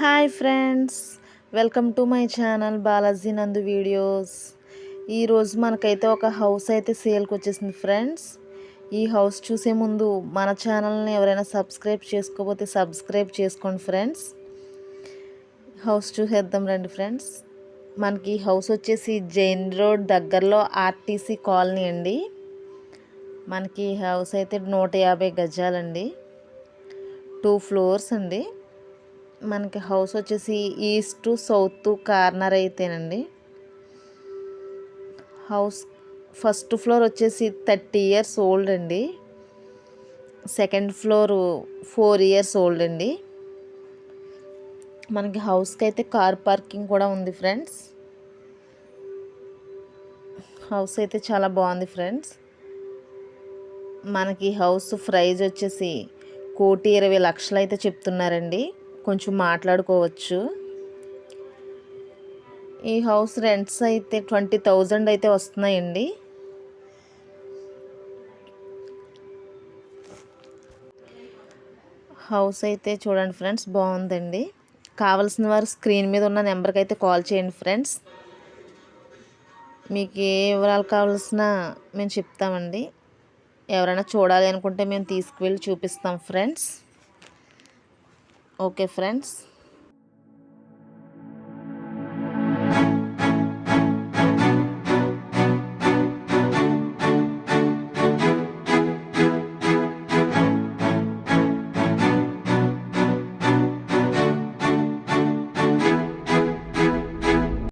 Hi friends welcome to my channel Balaji Nandu videos. ఈరోజు మనకైతే ఒక హౌస్ అయితే సేల్కి వచ్చేసింది ఫ్రెండ్స్. ఈ హౌస్ చూసే ముందు మన ఛానల్ని ఎవరైనా సబ్స్క్రైబ్ చేసుకోకపోతే సబ్స్క్రైబ్ చేసుకోండి ఫ్రెండ్స్. హౌస్ చూసేద్దాం రండి ఫ్రెండ్స్. మనకి హౌస్ వచ్చేసి జైన్ రోడ్ దగ్గరలో ఆర్టీసీ కాలనీ అండి. మనకి హౌస్ అయితే నూట యాభై గజాలండి. టూ ఫ్లోర్స్ అండి. మనకి హౌస్ వచ్చేసి ఈస్ట్ సౌత్ కార్నర్ అయితేనండి. హౌస్ ఫస్ట్ ఫ్లోర్ వచ్చేసి థర్టీ ఇయర్స్ ఓల్డ్ అండి. Second floor four years old అండి. మనకి హౌస్కి అయితే కార్ పార్కింగ్ కూడా ఉంది ఫ్రెండ్స్. హౌస్ అయితే చాలా బాగుంది ఫ్రెండ్స్. మనకి హౌస్ ప్రైజ్ వచ్చేసి కోటి ఇరవై లక్షలు అయితే చెప్తున్నారండి. కొంచెం మాట్లాడుకోవచ్చు. ఈ హౌస్ రెంట్స్ అయితే ట్వంటీ థౌజండ్ అయితే వస్తున్నాయండి. హౌస్ అయితే చూడండి ఫ్రెండ్స్ బాగుందండి. కావాల్సిన వారు స్క్రీన్ మీద ఉన్న నెంబర్కి అయితే కాల్ చేయండి ఫ్రెండ్స్. మీకు ఏ వివరాలు కావాల్సిన మేము చెప్తామండి. ఎవరైనా చూడాలి అనుకుంటే మేము తీసుకువెళ్ళి చూపిస్తాం ఫ్రెండ్స్. Okay friends